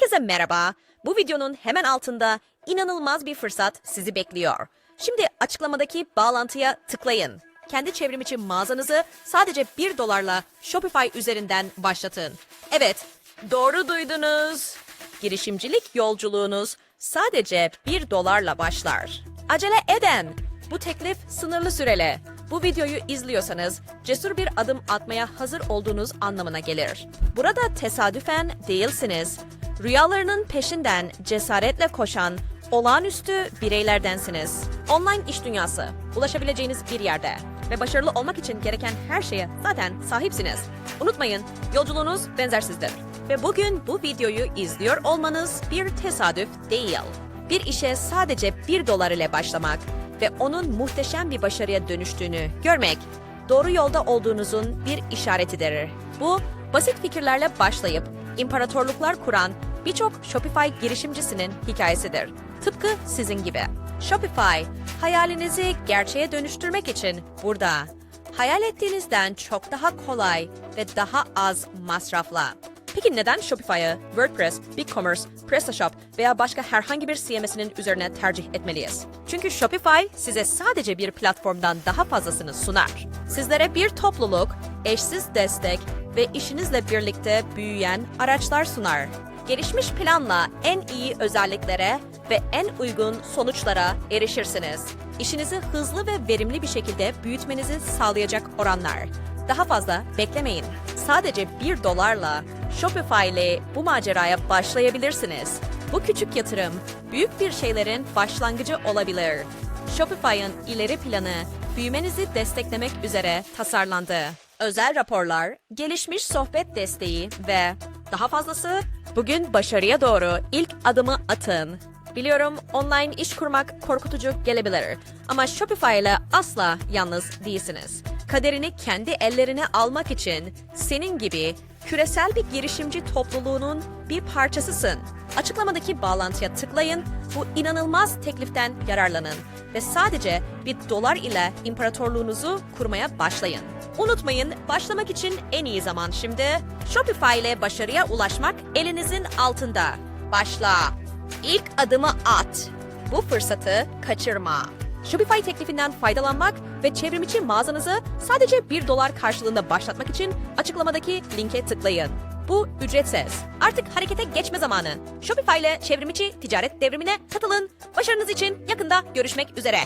Herkese merhaba. Bu videonun hemen altında inanılmaz bir fırsat sizi bekliyor. Şimdi açıklamadaki bağlantıya tıklayın. Kendi çevrimiçi mağazanızı sadece 1 dolarla Shopify üzerinden başlatın. Evet, doğru duydunuz. Girişimcilik yolculuğunuz sadece 1 dolarla başlar. Acele edin. Bu teklif sınırlı süreli. Bu videoyu izliyorsanız cesur bir adım atmaya hazır olduğunuz anlamına gelir. Burada tesadüfen değilsiniz. Rüyalarının peşinden cesaretle koşan olağanüstü bireylerdensiniz. Online iş dünyası, ulaşabileceğiniz bir yerde ve başarılı olmak için gereken her şeye zaten sahipsiniz. Unutmayın, yolculuğunuz benzersizdir. Ve bugün bu videoyu izliyor olmanız bir tesadüf değil. Bir işe sadece 1 dolar ile başlamak ve onun muhteşem bir başarıya dönüştüğünü görmek doğru yolda olduğunuzun bir işaretidir. Bu basit fikirlerle başlayıp imparatorluklar kuran birçok Shopify girişimcisinin hikayesidir. Tıpkı sizin gibi. Shopify hayalinizi gerçeğe dönüştürmek için burada. Hayal ettiğinizden çok daha kolay ve daha az masrafla. Peki neden Shopify'ı WordPress, BigCommerce, PrestaShop veya başka herhangi bir CMS'inin üzerine tercih etmeliyiz? Çünkü Shopify size sadece bir platformdan daha fazlasını sunar. Sizlere bir topluluk, eşsiz destek ve işinizle birlikte büyüyen araçlar sunar. Gelişmiş planla en iyi özelliklere ve en uygun sonuçlara erişirsiniz. İşinizi hızlı ve verimli bir şekilde büyütmenizi sağlayacak oranlar. Daha fazla beklemeyin. Sadece 1 dolarla Shopify ile bu maceraya başlayabilirsiniz. Bu küçük yatırım büyük bir şeylerin başlangıcı olabilir. Shopify'ın ileri planı büyümenizi desteklemek üzere tasarlandı. Özel raporlar, gelişmiş sohbet desteği ve daha fazlası bugün başarıya doğru ilk adımı atın. Biliyorum online iş kurmak korkutucu gelebilir ama Shopify ile asla yalnız değilsiniz. Kaderini kendi ellerine almak için senin gibi küresel bir girişimci topluluğunun bir parçasısın. Açıklamadaki bağlantıya tıklayın, bu inanılmaz tekliften yararlanın ve sadece bir dolar ile imparatorluğunuzu kurmaya başlayın. Unutmayın, başlamak için en iyi zaman şimdi. Shopify ile başarıya ulaşmak elinizin altında. Başla. İlk adımı at. Bu fırsatı kaçırma. Shopify teklifinden faydalanmak ve çevrimiçi mağazanızı sadece 1 dolar karşılığında başlatmak için açıklamadaki linke tıklayın. Bu ücretsiz. Artık harekete geçme zamanı. Shopify ile çevrimiçi ticaret devrimine katılın. Başarınız için yakında görüşmek üzere.